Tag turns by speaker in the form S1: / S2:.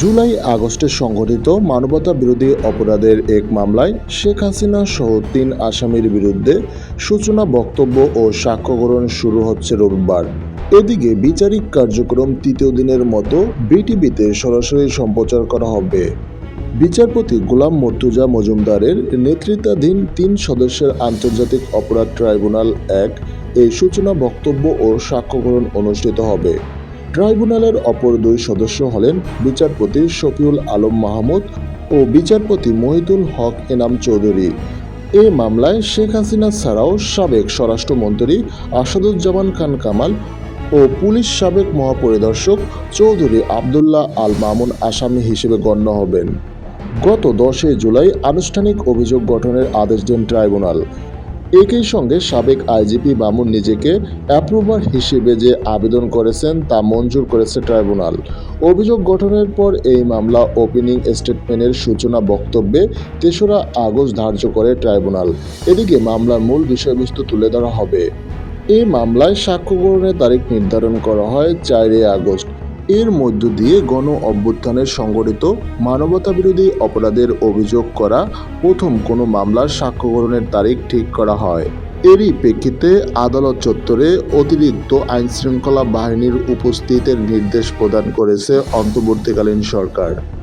S1: জুলাই আগস্টে সংঘটিত মানবতা বিরোধী অপরাধের এক মামলায় শেখ হাসিনা সহ তিন আসামির বিরুদ্ধে সূচনা, বক্তব্য ও সাক্ষ্য গ্রহণ শুরু হচ্ছে রবিবার। এদিকে বিচারিক কার্যক্রম তৃতীয় দিনের মতো বিটিভিতে সরাসরি সম্প্রচার করা হবে। বিচারপতি গোলাম মর্তুজা মজুমদারের নেতৃত্বাধীন তিন সদস্যের আন্তর্জাতিক অপরাধ ট্রাইব্যুনাল এক এই সূচনা, বক্তব্য ও সাক্ষ্য গ্রহণ অনুষ্ঠিত হবে। ট্রাইব্যুনালের অপর দুই সদস্য হলেন বিচারপতি শফিউল আলম মাহমুদ ও বিচারপতি মহিদুল হক এনাম চৌধুরী। এ মামলায় শেখ হাসিনা ছাড়াও সাবেক স্বরাষ্ট্রমন্ত্রী আসাদুজ্জামান খান কামাল ও পুলিশ সাবেক মহাপরিদর্শক চৌধুরী আবদুল্লাহ আল মামুন আসামি হিসেবে গণ্য হবেন। গত দশই জুলাই আনুষ্ঠানিক অভিযোগ গঠনের আদেশ দেন ট্রাইব্যুনাল। একই সঙ্গে সাবেক আইজিপি মামুন নিজেকে অ্যাপ্রুভার হিসেবে যে আবেদন করেছেন তা মঞ্জুর করেছে ট্রাইব্যুনাল। অভিযোগ গঠনের পর এই মামলা ওপেনিং স্টেটমেন্টের সূচনা বক্তব্যে তেসরা আগস্ট ধার্য করে ট্রাইব্যুনাল। এদিকে মামলার মূল বিষয়বস্তু তুলে ধরা হবে। এই মামলায় সাক্ষ্য গ্রহণের তারিখ নির্ধারণ করা হয় চারই আগস্ট। এর মধ্য দিয়ে গণ অভ্যুত্থানের সংগঠিত মানবতাবিরোধী অপরাধের অভিযোগ করা প্রথম কোনো মামলার সাক্ষ্য গ্রহণের তারিখ ঠিক করা হয়। এরই প্রেক্ষিতে আদালত চত্বরে অতিরিক্ত আইনশৃঙ্খলা বাহিনীর উপস্থিতের নির্দেশ প্রদান করেছে অন্তর্বর্তীকালীন সরকার।